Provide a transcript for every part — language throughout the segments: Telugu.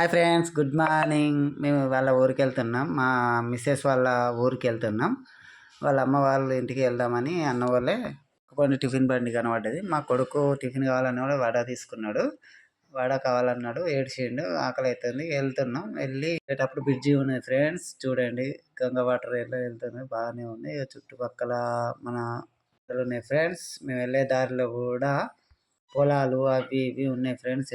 Hi friends good morning. మేము వాళ్ళ ఊరికి వెళ్తున్నాం. మా మిస్సెస్ వాళ్ళ ఊరికి వెళ్తున్నాం. వాళ్ళ అమ్మ వాళ్ళ ఇంటికి వెళ్దామని అన్న వాళ్ళే కొన్ని టిఫిన్ బండి కనబడ్డది. మా కొడుకు టిఫిన్ కావాలని కూడా వడ తీసుకున్నాడు. వడ కావాలన్నాడు ఏడ్చిండు ఆకలి అవుతుంది వెళ్తున్నాం. వెళ్ళి వెళ్ళేటప్పుడు బ్రిడ్జి ఉన్నది ఫ్రెండ్స్. చూడండి గంగా వాటర్ ఎలా వెళ్తుంది. బాగానే ఉంది. ఇక చుట్టుపక్కల మన ఉన్నాయి ఫ్రెండ్స్. మేము వెళ్ళే దారిలో కూడా పొలాలు అవి ఇవి ఉన్నాయి ఫ్రెండ్స్.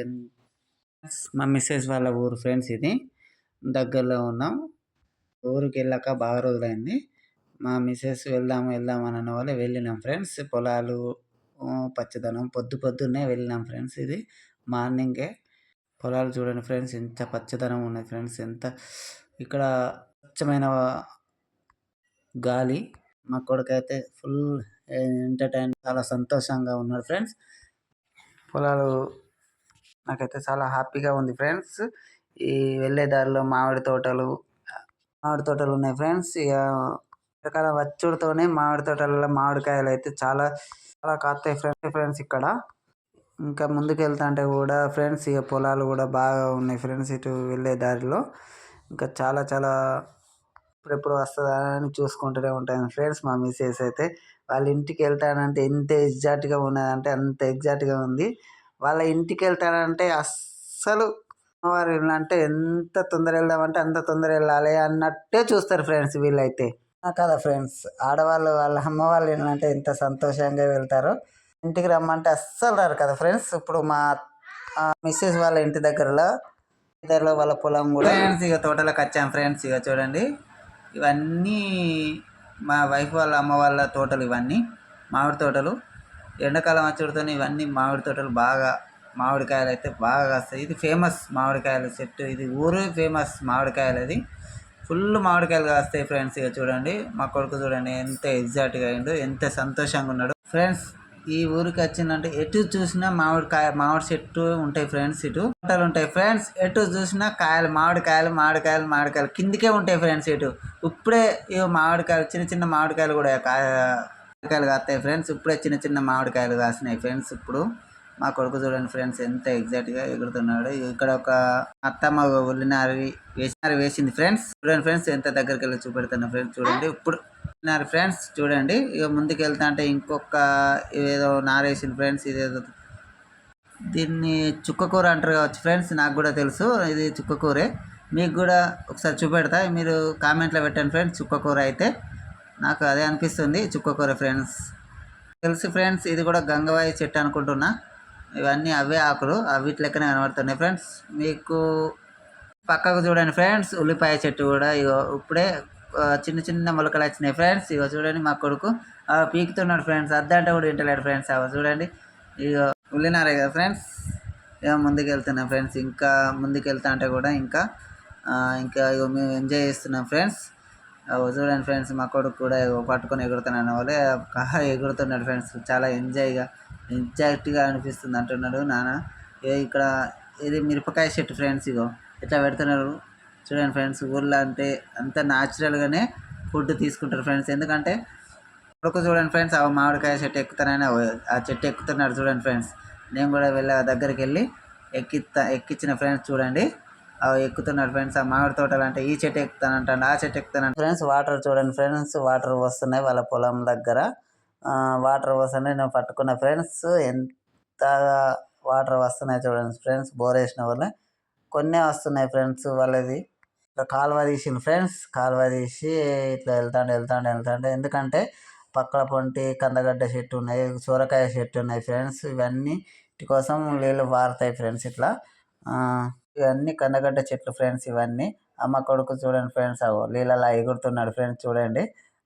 మా మిస్సెస్ వాళ్ళ ఊరు ఫ్రెండ్స్ ఇది. దగ్గరలో ఉన్నాం. ఊరికి వెళ్ళాక బాగా రోజులైంది. మా మిస్సెస్ వెళ్దాము వెళ్దాం అని అన్న వెళ్ళినాం ఫ్రెండ్స్. పొలాలు పచ్చదనం పొద్దు పొద్దున్నే వెళ్ళినాం ఫ్రెండ్స్ ఇది. మార్నింగే పొలాలు చూడండి ఫ్రెండ్స్ ఎంత పచ్చదనం ఉన్నాయి ఫ్రెండ్స్ ఎంత ఇక్కడ స్వచ్ఛమైన గాలి. మా కొడుకు అయితే ఫుల్ ఎంటర్టైన్ చాలా సంతోషంగా ఉన్నాడు ఫ్రెండ్స్. పొలాలు నాకైతే చాలా హ్యాపీగా ఉంది ఫ్రెండ్స్. ఈ వెళ్ళే దారిలో మామిడి తోటలు మామిడి తోటలు ఉన్నాయి ఫ్రెండ్స్. ఇక రకాల వచ్చుడితోనే మామిడి తోటలలో మామిడికాయలు అయితే చాలా చాలా కాస్తాయి ఫ్రెండ్స్ ఫ్రెండ్స్ ఇక్కడ. ఇంకా ముందుకు వెళ్తా అంటే కూడా ఫ్రెండ్స్ ఇక పొలాలు కూడా బాగా ఉన్నాయి ఫ్రెండ్స్ ఇటు వెళ్ళే దారిలో. ఇంకా చాలా చాలా ఎప్పుడెప్పుడు వస్తుందా అని చూసుకుంటూనే ఉంటాను ఫ్రెండ్స్ మా మిస్సెస్ అయితే. వాళ్ళ ఇంటికి వెళ్తానంటే ఎంత ఎగ్జాక్ట్గా ఉన్నదంటే అంత ఎగ్జాక్ట్గా ఉంది. వాళ్ళ ఇంటికి వెళ్తానంటే అస్సలు వారు అంటే ఎంత తొందర వెళ్దామంటే అంత తొందర వెళ్ళాలి అన్నట్టే చూస్తారు ఫ్రెండ్స్ వీళ్ళైతే. కదా ఫ్రెండ్స్ ఆడవాళ్ళు వాళ్ళ అమ్మ వాళ్ళు ఏంటంటే ఎంత సంతోషంగా వెళ్తారో. ఇంటికి రమ్మంటే అస్సలు రారు కదా ఫ్రెండ్స్. ఇప్పుడు మా మిస్సెస్ వాళ్ళ ఇంటి దగ్గరలో దగ్గరలో వాళ్ళ పొలం కూడా ఫ్రెండ్స్ ఇక తోటలోకి వచ్చాం ఫ్రెండ్స్. ఇక చూడండి ఇవన్నీ మా వైఫ్ వాళ్ళ అమ్మ వాళ్ళ తోటలు ఇవన్నీ మామిడి తోటలు. ఎండాకాలం వచ్చుడుతో ఇవన్నీ మామిడి తోటలు బాగా మామిడికాయలు అయితే బాగా కాస్తాయి. ఇది ఫేమస్ మామిడికాయల చెట్టు. ఇది ఊరు ఫేమస్ మామిడికాయలు అది. ఫుల్ మామిడికాయలు కాస్తాయి ఫ్రెండ్స్ ఇక చూడండి. మా కొడుకు చూడండి ఎంత ఎగ్జాక్ట్గా అయిండు ఎంత సంతోషంగా ఉన్నాడు. ఫ్రెండ్స్ ఈ ఊరికి వచ్చిందంటే ఎటు చూసినా మామిడికాయ మామిడి చెట్టు ఉంటాయి ఫ్రెండ్స్ ఇటు. పంటలు ఉంటాయి ఫ్రెండ్స్ ఎటు చూసినా కాయలు మామిడికాయలు మామిడికాయలు మామిడికాయలు కిందికే ఉంటాయి ఫ్రెండ్స్ ఇటు. ఇప్పుడే ఇవి మామిడికాయలు చిన్న చిన్న మామిడికాయలు కూడా కాయ మామిడికాయలు కాస్తాయి. ఫ్రెండ్స్ ఇప్పుడే చిన్న చిన్న మామిడికాయలు కాసినాయి. ఫ్రెండ్స్ ఇప్పుడు మా కొడుకు చూడండి ఫ్రెండ్స్ ఎంత ఎగ్జాక్ట్గా ఎగురుతున్నాడు. ఇక్కడ ఒక అత్తమ్మ ఉల్లినారి వేసినారు వేసింది ఫ్రెండ్స్. చూడండి ఫ్రెండ్స్ ఎంత దగ్గరికి వెళ్ళి చూపెడుతున్నా ఫ్రెండ్స్ చూడండి. ఇప్పుడు ఉన్నారు ఫ్రెండ్స్ చూడండి. ఇక ముందుకు వెళ్తా అంటే ఇంకొక ఏదో నారేసింది ఫ్రెండ్స్ ఇదేదో దీన్ని చుక్కకూర అంటారు కావచ్చు ఫ్రెండ్స్ నాకు కూడా తెలుసు. ఇది చుక్కకూరే. మీకు కూడా ఒకసారి చూపెడతా. మీరు కామెంట్లో పెట్టండి ఫ్రెండ్స్ చుక్కకూర అయితే. నాకు అదే అనిపిస్తుంది చుక్కకూర ఫ్రెండ్స్ తెలుసు ఫ్రెండ్స్ ఇది కూడా గంగవాయి చెట్టు అనుకుంటున్నా. ఇవన్నీ అవే ఆకులు అవిటి లెక్కనే కనబడుతున్నాయి ఫ్రెండ్స్ మీకు పక్కకు చూడండి ఫ్రెండ్స్ ఉల్లిపాయ చెట్టు కూడా. ఇగో ఇప్పుడే చిన్న చిన్న మొలకలు వచ్చినాయి ఫ్రెండ్స్ ఇగో చూడండి మా కొడుకు. పీకుతున్నాడు ఫ్రెండ్స్ అద్దంటే కూడా వింటలేడు ఫ్రెండ్స్ అవ చూడండి. ఇగో ఉల్లినారే కదా ఫ్రెండ్స్ ఇక ముందుకు వెళ్తున్నాం ఫ్రెండ్స్ ఇంకా ముందుకు వెళ్తా అంటే కూడా ఇంకా ఇంకా ఇగో మేము ఎంజాయ్ చేస్తున్నాం ఫ్రెండ్స్ చూడండి ఫ్రెండ్స్ మా కొడుకు కూడా పట్టుకొని ఎగురుతున్నాను వాళ్ళే. ఎగురుతున్నాడు ఫ్రెండ్స్ చాలా ఎంజాయ్గా ఎగ్జాక్ట్గా అనిపిస్తుంది అంటున్నాడు నాన్న. ఇక్కడ ఇది మిరపకాయ చెట్టు ఫ్రెండ్స్ ఇగో ఇట్లా పెడుతున్నారు? చూడండి ఫ్రెండ్స్ ఊళ్ళో అంటే అంత న్యాచురల్గానే ఫుడ్ తీసుకుంటారు ఫ్రెండ్స్. ఎందుకంటే కొడుకు చూడండి ఫ్రెండ్స్ ఆ మామిడికాయ చెట్టు ఎక్కుతానని ఆ చెట్టు ఎక్కుతున్నాడు చూడండి ఫ్రెండ్స్. నేను కూడా వెళ్ళి దగ్గరికి వెళ్ళి ఎక్కిస్తా ఎక్కించిన ఫ్రెండ్స్ చూడండి. అవి ఎక్కుతున్నాడు ఫ్రెండ్స్. ఆ మామిడి తోటలు అంటే ఈ చెట్టు ఎక్కుతానంటాడు ఆ చెట్టు ఎక్కుతానంట ఫ్రెండ్స్ వాటర్ చూడండి ఫ్రెండ్స్ వాటర్ వస్తున్నాయి వాళ్ళ పొలం దగ్గర. వాటర్ వస్తున్నాయి నేను పట్టుకున్న ఫ్రెండ్స్ ఎంత వాటర్ వస్తున్నాయి చూడండి ఫ్రెండ్స్ బోర్ వేసిన వాళ్ళే. కొన్ని వస్తున్నాయి ఫ్రెండ్స్ వాళ్ళది. ఇట్లా కాలువ తీసింది ఫ్రెండ్స్ కాలువ తీసి ఇట్లా వెళ్తాండే వెళ్తాండే వెళ్తాండే. ఎందుకంటే పక్కల పొంటి కందగడ్డ చెట్టు ఉన్నాయి సూరకాయ చెట్టు ఉన్నాయి ఫ్రెండ్స్. ఇవన్నీ కోసం నీళ్ళు పారుతాయి ఫ్రెండ్స్ ఇట్లా. ఇవన్నీ కందగడ్డ చెట్లు ఫ్రెండ్స్ ఇవన్నీ. అమ్మ కొడుకు చూడండి ఫ్రెండ్స్ అవు నీళ్ళలా ఎగురుతున్నాడు ఫ్రెండ్స్ చూడండి.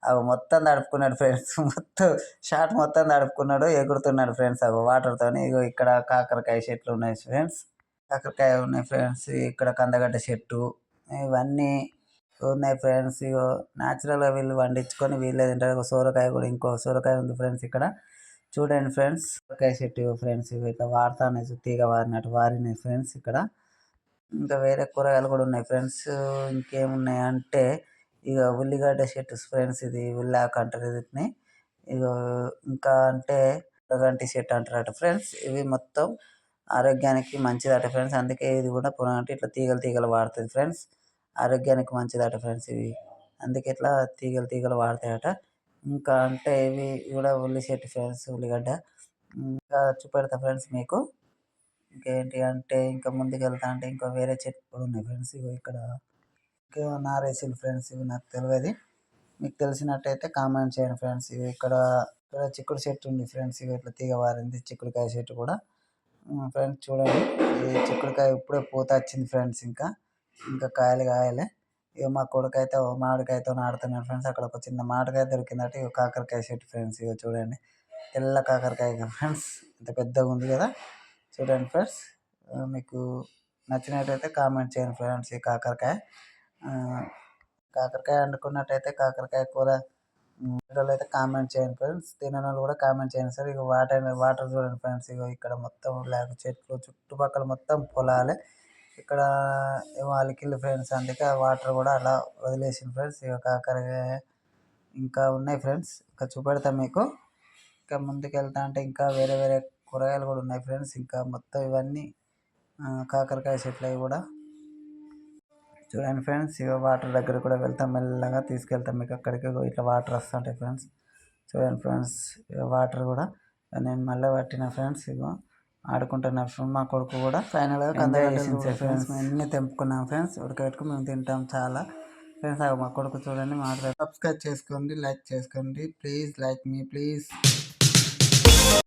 అవి మొత్తం తడుపుకున్నాడు ఫ్రెండ్స్ మొత్తం షార్ట్ మొత్తం తడుపుకున్నాడు ఎగురుతున్నాడు ఫ్రెండ్స్ అవి వాటర్తోని ఇగో ఇక్కడ కాకరకాయ చెట్లు ఉన్నాయి ఫ్రెండ్స్ కాకరకాయ ఉన్నాయి ఫ్రెండ్స్ ఇక్కడ కందగడ్డ చెట్టు ఇవన్నీ ఉన్నాయి ఫ్రెండ్స్ ఇగో న్యాచురల్గా వీళ్ళు పండించుకొని వీళ్ళే తింటారు. సోరకాయ కూడా ఇంకో సోరకాయ ఉంది ఫ్రెండ్స్ ఇక్కడ. చూడండి ఫ్రెండ్స్ సోరకాయ చెట్టు ఫ్రెండ్స్ ఇట్లా వాడుతున్నాయి తీగ వారినట్టు వారినాయి ఫ్రెండ్స్ ఇక్కడ. ఇంకా వేరే కూరగాయలు కూడా ఉన్నాయి ఫ్రెండ్స్. ఇంకేమున్నాయి అంటే ఇక ఉల్లిగడ్డ చెట్టు ఫ్రెండ్స్ ఇది ఉల్లాక అంటారు వీటిని ఇక ఇంకా అంటే పొరగంటి చెట్టు అంటారట ఫ్రెండ్స్. ఇవి మొత్తం ఆరోగ్యానికి మంచిదట ఫ్రెండ్స్. అందుకే ఇది కూడా పొరగంటి ఇట్లా తీగలు తీగలు వాడుతుంది ఫ్రెండ్స్. ఆరోగ్యానికి మంచిదట ఫ్రెండ్స్ ఇవి. అందుకే ఇట్లా తీగలు తీగలు వాడతాయట. ఇంకా అంటే ఇవి కూడా ఉల్లి చెట్టు ఫ్రెండ్స్ ఉల్లిగడ్డ. ఇంకా చూపెడతా ఫ్రెండ్స్ మీకు. ఇంకేంటి అంటే ఇంకా ముందుకెళ్తా అంటే ఇంకా వేరే చెట్లు కూడా ఉన్నాయి ఫ్రెండ్స్. ఇవి ఇక్కడ ఇంకా నారేసిల్ ఫ్రెండ్స్ ఇవి నాకు తెలియదు మీకు తెలిసినట్టయితే కామెంట్ చేయండి ఫ్రెండ్స్. ఇవి ఇక్కడ ఇక్కడ చిక్కుడు చెట్టు ఉంది ఫ్రెండ్స్. ఇవి ఇట్లా తీగ వారింది చిక్కుడుకాయ చెట్టు కూడా. ఫ్రెండ్స్ చూడండి. ఈ చిక్కుడుకాయ ఇప్పుడే పూత వచ్చింది ఫ్రెండ్స్ ఇంకా. ఇంకా కాయలు కాయలే. ఇక మా కొడుకైతే మామిడికాయతో ఆడుతున్నాడు ఫ్రెండ్స్. అక్కడ ఒక చిన్న మామిడికాయ దొరికిందట. ఇక కాకరకాయ చెట్టు ఫ్రెండ్స్. ఇక చూడండి. తెల్ల కాకరకాయ ఫ్రెండ్స్. ఇంత పెద్దగా ఉంది కదా. చూడండి ఫ్రెండ్స్ మీకు నచ్చినట్టయితే కామెంట్ చేయండి ఫ్రెండ్స్ ఈ కాకరకాయ. కాకరకాయ వండుకున్నట్టయితే కాకరకాయ కూర వీడియోలో అయితే కామెంట్ చేయండి ఫ్రెండ్స్ తినని వాళ్ళు కూడా కామెంట్ చేయండి సార్. ఇక వాటర్ వాటర్ చూడండి ఫ్రెండ్స్ ఇక ఇక్కడ మొత్తం లేక చెట్లు చుట్టుపక్కల మొత్తం పొలాలే. ఇక్కడ వాళ్ళకిల్లు ఫ్రెండ్స్ అందుకే ఆ వాటర్ కూడా అలా వదిలేసింది ఫ్రెండ్స్ ఇక కాకరకాయ ఇంకా ఉన్నాయి ఫ్రెండ్స్ ఇంకా చూపెడతాం మీకు. ఇంకా ముందుకు వెళ్తా అంటే ఇంకా వేరే వేరే కూరగాయలు కూడా ఉన్నాయి ఫ్రెండ్స్. ఇంకా మొత్తం ఇవన్నీ కాకరకాయ చెట్లు అవి కూడా. చూడండి ఫ్రెండ్స్ ఇక వాటర్ దగ్గర కూడా వెళ్తాం మెల్లగా తీసుకెళ్తాం. మీకు అక్కడికి ఇట్లా వాటర్ వస్తుంటాయి ఫ్రెండ్స్. చూడండి ఫ్రెండ్స్ వాటర్ కూడా. నేను మళ్ళీ పట్టిన ఫ్రెండ్స్ ఇగో ఆడుకుంటున్నా ఫ్రెండ్ మా కొడుకు కూడా. ఫైనల్గా కందగడ్డలు ఫ్రెండ్స్. అన్నీ తెంపుకున్నాం ఫ్రెండ్స్. ఉడకబెట్టుకుని మేము తింటాం చాలా. ఫ్రెండ్స్ మా కొడుకు చూడండి మాట్లాడు. సబ్స్క్రైబ్ చేసుకోండి లైక్ చేసుకోండి. Please like me please